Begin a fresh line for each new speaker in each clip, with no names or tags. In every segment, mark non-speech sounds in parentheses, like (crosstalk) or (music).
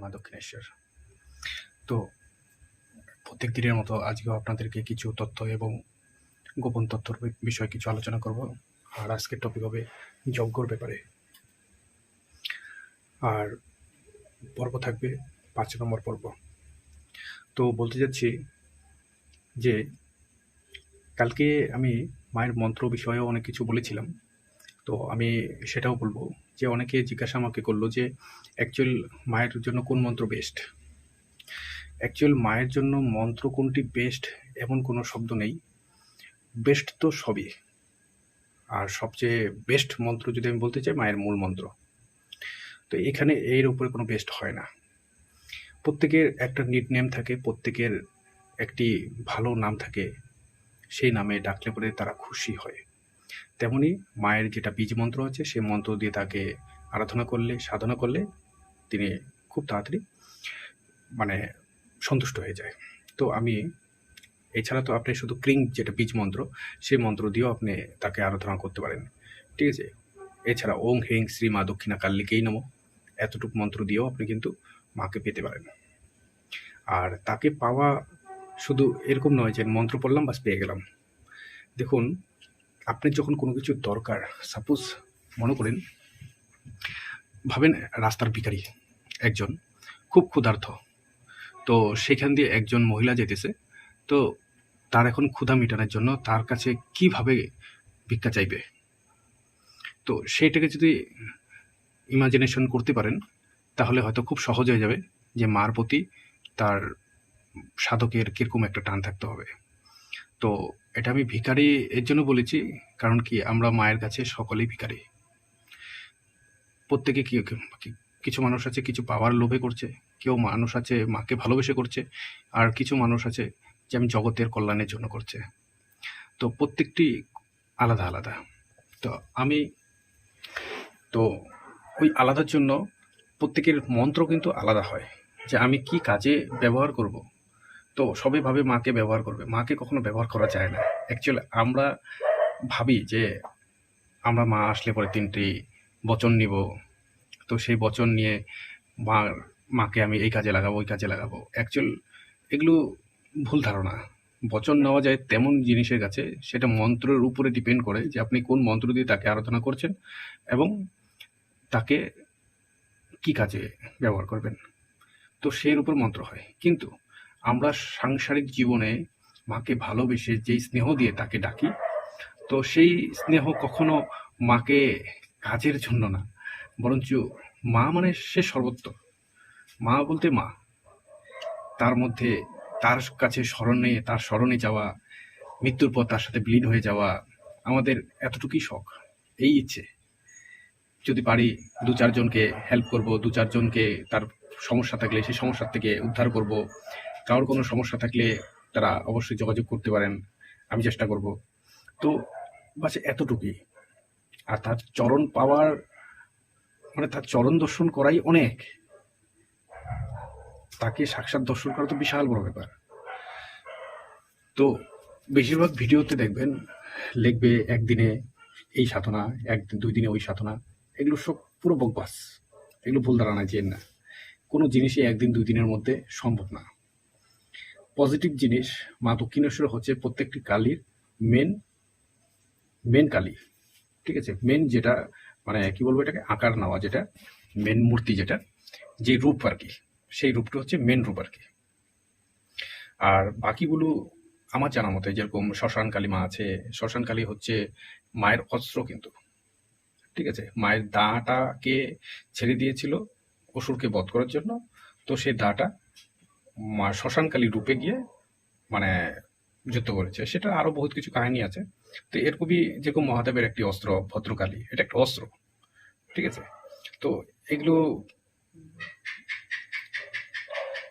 মা দক্ষিণেশ্বর। তো প্রত্যেক দিনের মতো আজকেও আপনাদেরকে কিছু তথ্য এবং গোপন তথ্যর বিষয়ে কিছু আলোচনা করব। আর আজকের টপিক হবে যজ্ঞর ব্যাপারে। আর পর্ব থাকবে পাঁচ নম্বর পর্ব। তো বলতে যাচ্ছি যে কালকে আমি মায়ের মন্ত্র বিষয়েও অনেক কিছু বলেছিলাম। তো আমি সেটাও বলব। যে অনেকে জিজ্ঞাসা আমাকে করল যে অ্যাকচুয়াল মায়ের জন্য কোন মন্ত্র বেস্ট অ্যাকচুয়াল মায়ের জন্য মন্ত্র কোনটি বেস্ট এমন কোনো শব্দ নেই। বেস্ট তো সবই। আর সবচেয়ে বেস্ট মন্ত্র যদি আমি বলতে চাই, মায়ের মূল মন্ত্র। তো এখানে এর উপরে কোনো বেস্ট হয় না। প্রত্যেকের একটা নিট নেম থাকে, প্রত্যেকের একটি ভালো নাম থাকে, সেই নামে ডাকলে পরে তারা খুশি হয়। তেমনি মায়ের যেটা বীজ মন্ত্র আছে, সেই মন্ত্র দিয়ে তাকে আরাধনা করলে, সাধনা করলে তিনি খুব তাড়াতাড়ি মানে সন্তুষ্ট হয়ে যায়। তো আমি, এছাড়া তো আপনি শুধু ক্রিং যেটা বীজ মন্ত্র, সেই মন্ত্র দিয়েও আপনি তাকে আরাধনা করতে পারেন। ঠিক আছে? এছাড়া ওং হেং শ্রী মা দক্ষিণা কাল্লিকেই নম। এতটুকু মন্ত্র দিয়েও আপনি কিন্তু মাকে পেতে পারেন। আর তাকে পাওয়া শুধু এরকম নয় যে মন্ত্র পড়লাম, বাস পেয়ে গেলাম। দেখুন আপনি যখন কোনো কিছু দরকার সাপোজ মনে করেন, ভাবেন রাস্তার ভিখারি একজন, খুব ক্ষুধার্ত, তো সেখান দিয়ে একজন মহিলা যেতেছে, তো তার এখন ক্ষুধা মেটানোর জন্য তার কাছে কীভাবে ভিক্ষা চাইবে? তো সেইটাকে যদি ইমাজিনেশন করতে পারেন, তাহলে হয়তো খুব সহজ হয়ে যাবে যে মার প্রতি তার সাধকের কীরকম একটা টান থাকতে হবে। তো এটা আমি ভিখারি এর জন্য বলেছি, কারণ কি আমরা মায়ের কাছে সকলেই ভিখারি। প্রত্যেকে কি- কিছু মানুষ আছে, কিছু পাওয়ার লোভে করছে, কেউ মানুষ আছে মাকে ভালোবেসে করছে, আর কিছু মানুষ আছে যে আমি জগতের কল্যাণের জন্য করছে। তো প্রত্যেকটি আলাদা আলাদা। তো আমি, তো ওই আলাদার জন্য প্রত্যেকের মন্ত্র কিন্তু আলাদা হয়, যে আমি কি কাজে ব্যবহার করব। তো সবাই ভাবে মাকে ব্যবহার করবে। মাকে কখনো ব্যবহার করা যায় না। অ্যাকচুয়ালি আমরা ভাবি যে আমরা মা আসলে পরে তিনটি বচন নিব। তো সেই বচন নিয়ে মা, মাকে আমি এই কাজে লাগাবো, ওই কাজে লাগাবো। অ্যাকচুয়াল এগুলো ভুল ধারণা। বচন নেওয়া যায় তেমন জিনিসের কাছে, সেটা মন্ত্রের উপরে ডিপেন্ড করে যে আপনি কোন মন্ত্র দিয়ে তাকে আরাধনা করছেন এবং তাকে কি কাজে ব্যবহার করবেন। তো সেই উপর মন্ত্র হয়। কিন্তু আমরা সাংসারিক জীবনে মাকে ভালোবেসে যেই স্নেহ দিয়ে তাকে ডাকি, তো সেই স্নেহ কখনো মাকে কাজের জন্য না, বরঞ্চ মা মানে সে সর্বত্র। মা বলতে মা। তার মধ্যে তার কাছে স্মরণে, তার স্মরণে যাওয়া, মৃত্যুর পর তার সাথে বিলীন হয়ে যাওয়া আমাদের এতটুকুই শখ, এই ইচ্ছে। যদি পারি দু চারজনকে হেল্প করব, দু চারজনকে তার সমস্যা থাকলে সেই সমস্যার থেকে উদ্ধার করব। কারোর কোনো সমস্যা থাকলে তারা অবশ্যই যোগাযোগ করতে পারেন, আমি চেষ্টা করব। তো বাস এতটুকুই। আর তার চরণ পাওয়ার মানে তার চরণ দর্শন করাই অনেক। তাকে সাক্ষাৎ দর্শন করা তো বিশাল বড় ব্যাপার। তো বেশিরভাগ ভিডিওতে দেখবেন, লিখবে একদিনে এই সাধনা একদিন দুই দিনে ওই সাধনা, এগুলো সব পুরো বকবাস। এগুলো ভুল ধারণা যে না। কোনো জিনিসই একদিন দুই দিনের মধ্যে সম্ভব না। পজিটিভ জিনিস, মা দক্ষিণেশ্বর হচ্ছে প্রত্যেকটি কালীর মেন মেন কালী, ঠিক আছে? মেন যেটা মানে কি বলব এটাকে? আকার নেওয়া যেটা মেন মূর্তি যেটা, যে রূপ আর কি, সেই রূপটা হচ্ছে মেন রূপ আর কি। আর বাকিগুলো আমার জানা মতে যেরকম শ্মশান কালী মা আছে, শ্মশান কালী হচ্ছে মায়ের অস্ত্র কিন্তু, ঠিক আছে? মায়ের দাটাকে ছেড়ে দিয়েছিল অসুরকে বধ করার জন্য, তো সেই দাটা মা শ্মশান রূপে গিয়ে মানে যুদ্ধ করেছে। সেটা আরও বহুত কিছু কাহিনী আছে। তো এর খুবই যেরকম মহাদেবের একটি অস্ত্র, ভদ্রকালী, এটা একটা অস্ত্র, ঠিক আছে? তো এগুলো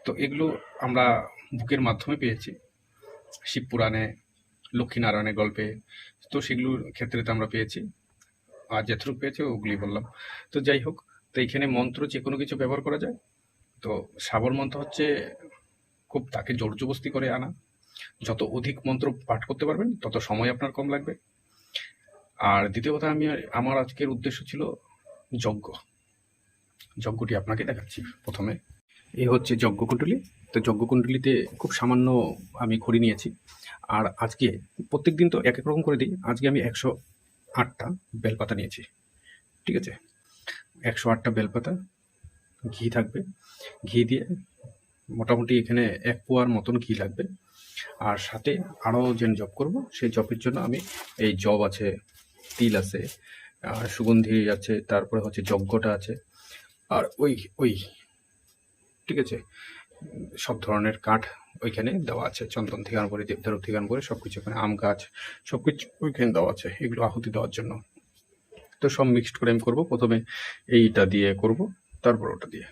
তো এগুলো আমরা বুকের মাধ্যমে পেয়েছি। শিব পুরাণে, লক্ষ্মীনারায়ণের গল্পে, তো সেগুলোর ক্ষেত্রে তো আমরা পেয়েছি। আর যেটুকু পেয়েছে ওগুলি বললাম। তো যাই হোক, তো এখানে মন্ত্র যে কোনো কিছু ব্যবহার করা যায়। তো সাবর মন্ত্র হচ্ছে খুব তাকে জোর জবস্তি করে আনা। যত অধিক মন্ত্র পাঠ করতে পারবেন, তত সময় আপনার কম লাগবে। আর দ্বিতীয় কথা, আমি আমার আজকের উদ্দেশ্য ছিল যজ্ঞ। যজ্ঞটি আপনাকে দেখাচ্ছি প্রথমে। এ হচ্ছে যজ্ঞকুণ্ডলী তো যজ্ঞকুণ্ডলীতে খুব সামান্য আমি খড়ি নিয়েছি। আর আজকে প্রত্যেক দিন তো এক এক রকম করে দিই। আজকে আমি একশো আটটা বেলপাতা নিয়েছি। ঠিক আছে? একশো আটটা বেলপাতা, ঘি থাকবে। ঘি দিয়ে মোটামুটি এখানে এক পোয়ার মতন ঘি লাগবে। আর সাথে আরও যে জব করব, সেই জবের জন্য আমি এই জব আছে, তিল আছে, আর সুগন্ধি আছে, তারপরে হচ্ছে যজ্ঞটা আছে, আর ওই ওই, ঠিক আছে? সব ধরনের কাঠ ওইখানে দেওয়া আছে, চন্দন থেকে করে দেবদারু থেকে করে সব কিছু ওখানে আম গাছ সব কিছু ওইখানে দেওয়া আছে, এগুলো আহুতি দেওয়ার জন্য। তো সব মিক্সড করে আমি করব, প্রথমে এইটা দিয়ে করব, তারপর ওটা দিয়ে।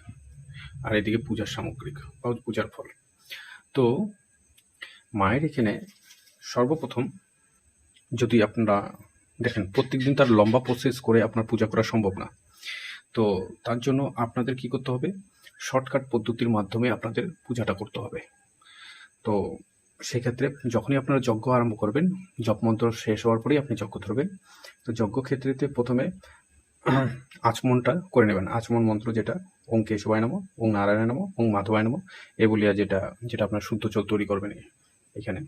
আর এদিকে পূজার সামগ্রিক বা পূজার ফল। তো মায়ের এখানে সর্বপ্রথম যদি আপনারা দেখেন, প্রত্যেকদিন তার লম্বা প্রসেস করে আপনার পূজা করা সম্ভব না। তো তার জন্য আপনাদের কি করতে হবে? শর্টকাট পদ্ধতির মাধ্যমে আপনাদের পূজাটা করতে হবে। তো সেক্ষেত্রে যখনই আপনারা যজ্ঞ আরম্ভ করবেন জপ মন্ত্র শেষ হওয়ার পরেই আপনি যজ্ঞ ধরবেন। তো যজ্ঞ ক্ষেত্রেতে প্রথমে (clears throat) আচমনটা করে নেবেন। আচমন মন্ত্র যেটা, ওং কেশবায় নম, ওং নারায়ণ নম, ওং মাধবায় নম এ বলিয়া যেটা যেটা আপনার শুদ্ধ জল তৈরি করবেন এখানে,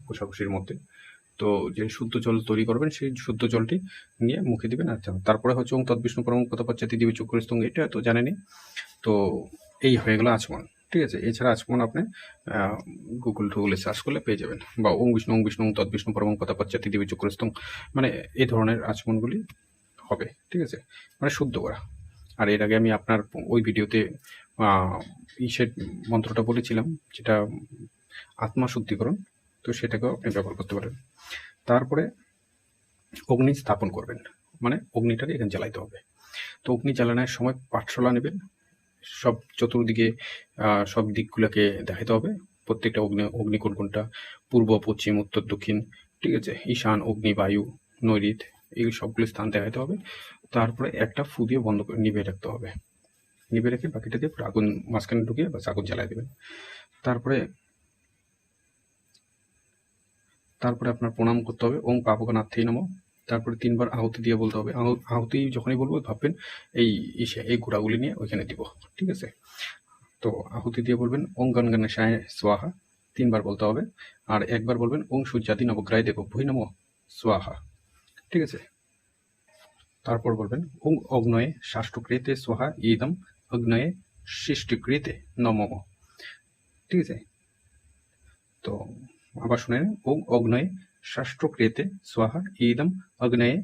কোষাকুষির মধ্যে। তো যে শুদ্ধ জল তৈরি করবেন, সেই শুদ্ধ জলটি নিয়ে মুখে দিবেন আচ্ছা তারপরে হচ্ছে ওং তৎবিষ্ণু পরম কত পশ্চাতি দিবি চক্রস্তং এটা তো জানেনই তো এই হয়ে গেল আচমন, ঠিক আছে? এছাড়া আচমন আপনি গুগল টুগলে সার্চ করলে পেয়ে যাবেন। বা ওং বিষ্ণু ওং বিষ্ণু, ওং তৎবিষ্ণু পরম কথা পশ্চাতি দিবি চক্রস্তং মানে এই ধরনের আচমনগুলি হবে, ঠিক আছে? মানে শুদ্ধ করা। আর এর আগে আমি আপনার ওই ভিডিওতে ইসের মন্ত্রটা বলেছিলাম, যেটা আত্মা শুদ্ধিকরণ তো সেটাকেও আপনি ব্যবহার করতে পারেন। তারপরে অগ্নি স্থাপন করবেন মানে অগ্নিটাকে এখানে জ্বালাইতে হবে। তো অগ্নি জ্বালানোর সময় পাঠশালা নেবেন, সব চতুর্দিকে সব দিকগুলোকে দেখাতে হবে। প্রত্যেকটা অগ্নি অগ্নি কোন কোনটা, পূর্ব, পশ্চিম, উত্তর, দক্ষিণ, ঠিক আছে? ঈশান, অগ্নি, বায়ু নৈরিত এই সবগুলো স্থান দেখাতে হবে। তারপরে একটা ফু দিয়ে বন্ধ করে নিভে রাখতে হবে। নিভে রেখে বাকিটা দিয়ে আগুন মাঝখানে ঢুকিয়ে বাস আগুন জ্বালাই দেবেন। তারপরে তারপরে আপনার প্রণাম করতে হবে। ওং পাপকনাথেই নম। তারপরে তিনবার আহুতি দিয়ে বলতে হবে। আহু- আহুতি যখনই বলব ভাববেন এই ইসে, এই ঘোড়াগুলি নিয়ে ওইখানে দিব। ঠিক আছে? তো আহুতি দিয়ে বলবেন ওং গণ গণেশায় সোয়াহা তিনবার বলতে হবে। আর একবার বলবেন ওং সূর্যাদি নবগ্রায় দেব ভুই নম। সোয়াহা ঠিক আছে। তারপর বলবেন ওং অগ্নয়ে শাষ্ট্রকৃতে সোহা ইদম, অগ্নয়ে সৃষ্টিকৃতে নম। ঠিক আছে? তো আবার শুনে। ওং অগ্নয়ে শাস্ত্রক্রিয়েতে স্বাহা ইদম, অগ্নয়ে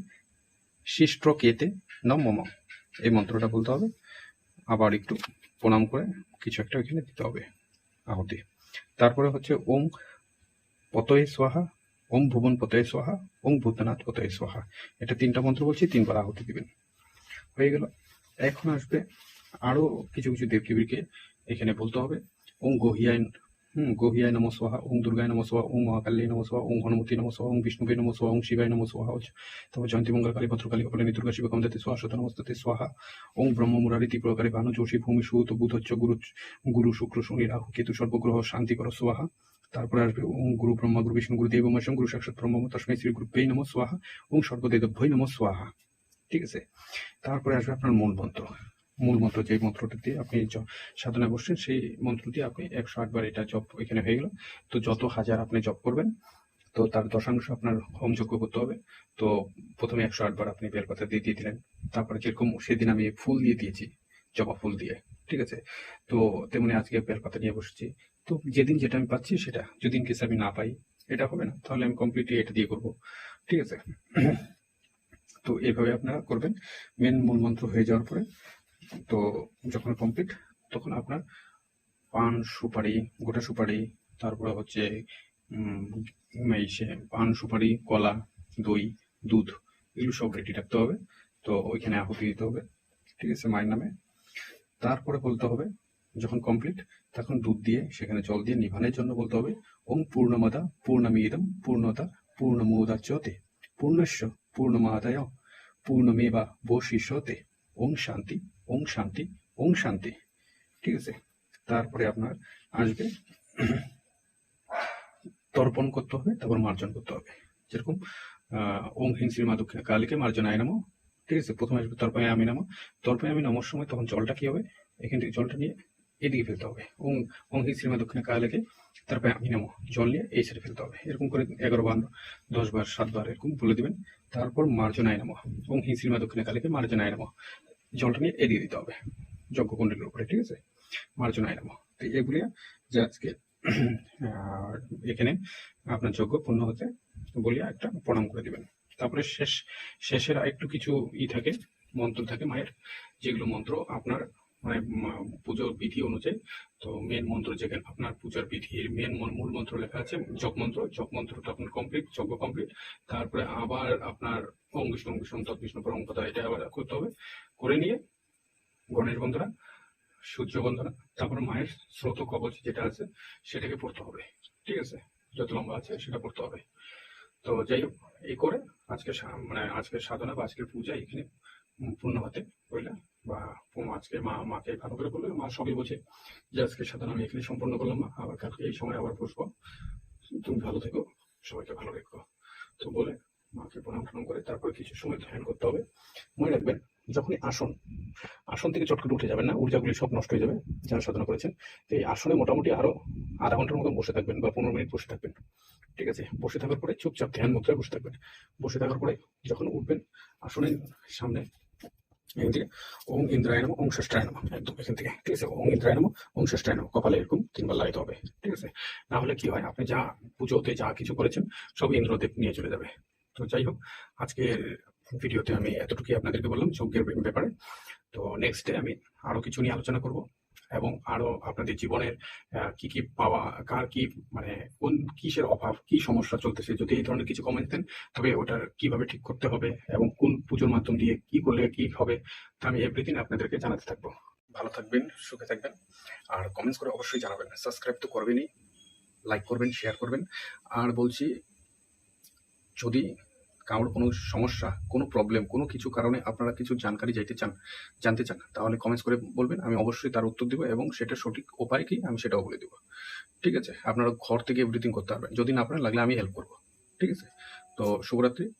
শিষ্ট্রকেতে নম। এই মন্ত্রটা বলতে হবে। আবার একটু প্রণাম করে কিছু একটা ওইখানে দিতে হবে আহুতি। তারপরে হচ্ছে ওং পতয়ে স্বাহা ওং ভুবন পতয়ে স্বাহা ওং ভূতনাথ পতয়ে স্বাহা। এটা তিনটা মন্ত্র বলছি, তিনবার আহুতি দিবেন। হয়ে গেল। এখন আসবে আরও কিছু কিছু দেবদেবীকে এখানে বলতে হবে। ওং গোহিয়ায়, হুম, গোহিয়ায় নম স্বাহা ওং দুর্গায় নম স্বাহা ওং মহাকালী নম স্বাহা ওং হনুমতি নম স্বাহা ওং বিষ্ণুবে নম স্বাহা ওং শিবায় নম স্বাহা তারপর জয়ন্তী মঙ্গল কালী ভদ্রকালী কপালিনী দুর্গা, শিব কমদাতে স্বাহা শত নমস্তে স্বাহা। ওং ব্রহ্ম, মুরারি ত্রিপুরকারী ভানু যোশী ভূমি, সুত বুধচ্চ গুরু গুরু, শুক্র, শনি, রাহু, কেতু, সর্বগ্রহ, শান্তি, কর, স্বাহা। তারপরে আসবে ওং গুরু ব্রহ্মা, গুরু বিষ্ণু, গুরু দেব মহাশং গুরু সাক্ষাৎ ব্রহ্ম তস্মৈ শ্রী গুরু নম স্বাহা, ওং সর্বদেবভ্যই নম স্বাহা। ঠিক আছে? তারপরে আসবে আপনার মূল মন্ত্র। মূল মন্ত্র যে মন্ত্রটি দিয়ে আপনি সাধনায় বসছেন, সেই মন্ত্র দিয়ে আপনি একশো আটবার এটা জপ এখানে হয়ে গেল। তো যত হাজার আপনি জপ করবেন, তো তার দশাংশ আপনার হোমযোগ্য করতে হবে। তো প্রথমে একশো আটবার আপনি বেলপাতা দিয়ে দিয়ে দিলেন। তারপরে যেরকম সেদিন আমি ফুল দিয়ে দিয়েছি জবা ফুল দিয়ে, ঠিক আছে? তো তেমনি আজকে বেলপাতা নিয়ে বসেছি। তো যেদিন যেটা আমি পাচ্ছি সেটা, যদি ইনকেস আমি না পাই, এটা হবে না। তাহলে আমি কমপ্লিটলি এটা দিয়ে করব, ঠিক আছে? তো এইভাবে আপনারা করবেন। মেন মূল মন্ত্র হয়ে যাওয়ার পরে, তো যখন কমপ্লিট তখন আপনার পান সুপারি, গোটা সুপারি, তারপরে হচ্ছে সে পান সুপারি, কলা, দই, দুধ, এগুলো সব রেডি রাখতে হবে। তো ওইখানে আহুতি দিতে হবে, ঠিক আছে, মায়ের নামে। তারপরে বলতে হবে, যখন কমপ্লিট তখন দুধ দিয়ে, সেখানে জল দিয়ে নিভানের জন্য বলতে হবে ওম পূর্ণমদা পূর্ণমিদম পূর্ণতা পূর্ণমোদাচ্যতে পূর্ণস্য পূর্ণমাদায়, পূর্ণমেবা বশিষ্যতে, ওং শান্তি ওং শান্তি ওং শান্তি। ঠিক আছে? তারপরে আপনার আসবে, তর্পণ করতে হবে, তারপর মার্জন করতে হবে। যেরকম ওং হিং শ্রীমা দক্ষিণ কালীকে মার্জনায় নামো ঠিক আছে, প্রথমে আসবে তর্পয়ে আমি। নামো তর্পয়ে আমি নামার সময় তখন জলটা কি হবে? এখান থেকে জলটা নিয়ে এদিকে ফেলতে হবে। ওং ওং হি শ্রীমা দক্ষিণে কালে লেগে তারপরে আমি নামো জল নিয়ে এই সাইডে ফেলতে হবে। এরকম করে এগারো বার, দশ বার সাতবার এরকম বলে দিবেন। তারপর মার্জনায় নামো। ওং হি শ্রীমা দক্ষিণে কালে লেগে মার্জনায় নামো। জলটা নিয়ে এড়িয়ে দিতে হবে। যজ্ঞ যজ্ঞকুণ্ডের উপরে, ঠিক আছে? মার্জনায় নামো। তো এগুলি যে আজকে এখানে আপনার যজ্ঞ পূর্ণ হতে বলিয়া একটা প্রণাম করে দিবেন। তারপরে শেষ, শেষের একটু কিছু ই থাকে, মন্ত্র থাকে মায়ের, যেগুলো মন্ত্র আপনার মানে পুজোর বিধি অনুযায়ী। তো মেন মন্ত্র যেখানে আপনার পূজার বিধির মেন, মূল মন্ত্র লেখা আছে জপ মন্ত্র। জপ মন্ত্রটা আপনার কমপ্লিট যজ্ঞ কমপ্লিট তারপরে আবার আপনার ওম বিষ্ণু ওম বিষ্ণু, তৎ পরম কথা এটা আবার করতে হবে। করে নিয়ে গণেশ বন্দনা, সূর্য বন্দনা, তারপরে মায়ের স্রোত কবচ যেটা আছে, সেটাকে পড়তে হবে। ঠিক আছে? যত লম্বা আছে সেটা পড়তে হবে। তো যাই হোক এই করে আজকে মানে আজকের সাধনা বা আজকের পূজা এখানে পূর্ণ হতে কইলা বা আজকে মা, মাকে ভালো করে বলবে, মা সবই বোঝে যে আজকে সাধনা আমি এখানে সম্পন্ন করলাম, মা আবার কালকে এই সময় আবার বসবো। তুমি ভালো থেকো, সবাইকে ভালো রেখো। তো বলে মাকে প্রণাম প্রণাম করে তারপর কিছু সময় ধ্যান করতে হবে। মনে রাখবেন যখনই আসন আসন থেকে চট করে উঠে যাবেন না, ঊর্জাগুলি সব নষ্ট হয়ে যাবে, যারা সাধনা করেছেন। তো এই আসনে মোটামুটি আরও আধা ঘণ্টার মতো বসে থাকবেন বা পনেরো মিনিট বসে থাকবেন। ঠিক আছে? বসে থাকার পরে চুপচাপ ধ্যান মুদ্রায় বসে থাকবেন। বসে থাকার পরে যখন উঠবেন, আসনের সামনে এখান থেকে ওম ইন্দ্রায় নম একদম এখান থেকে। ঠিক আছে? ওম ইন্দ্রায় নম ওম কপালে এরকম তিনবার লাগাইতে হবে। ঠিক আছে? না হলে কি হয়? আপনি যা পুজোতে যা কিছু করেছেন সব ইন্দ্রদেব নিয়ে চলে যাবে। তো যাই হোক, আজকের ভিডিওতে আমি এতটুকুই আপনাদেরকে বললাম যজ্ঞের ব্যাপারে। তো নেক্সট ডে আমি আরও কিছু নিয়ে আলোচনা করব এবং আরও আপনাদের জীবনের কি কি পাওয়া, কার কি মানে কোন কিসের অভাব, কি সমস্যা চলতেছে, যদি এই ধরনের কিছু কমেন্ট দেন, তবে ওটার কীভাবে ঠিক করতে হবে এবং কোন পুজোর মাধ্যম দিয়ে কি করলে কি হবে, তা আমি এভরিথিং আপনাদেরকে জানাতে থাকব। ভালো থাকবেন, সুখে থাকবেন। আর কমেন্টস করে অবশ্যই জানাবেন। সাবস্ক্রাইব তো করবেনই লাইক করবেন শেয়ার করবেন। আর বলছি, যদি কারোর কোনো সমস্যা, কোনো প্রবলেম কোনো কিছু কারণে আপনারা কিছু জানকারি যাইতে চান, জানতে চান তাহলে কমেন্টস করে বলবেন, আমি অবশ্যই তার উত্তর দেবো এবং সেটা সঠিক উপায় কি, আমি সেটাও বলে দেবো। ঠিক আছে? আপনারা ঘর থেকে এভরিথিং করতে পারবেন। যদি না আপনার লাগলে আমি হেল্প করব। ঠিক আছে? তো শুভরাত্রি।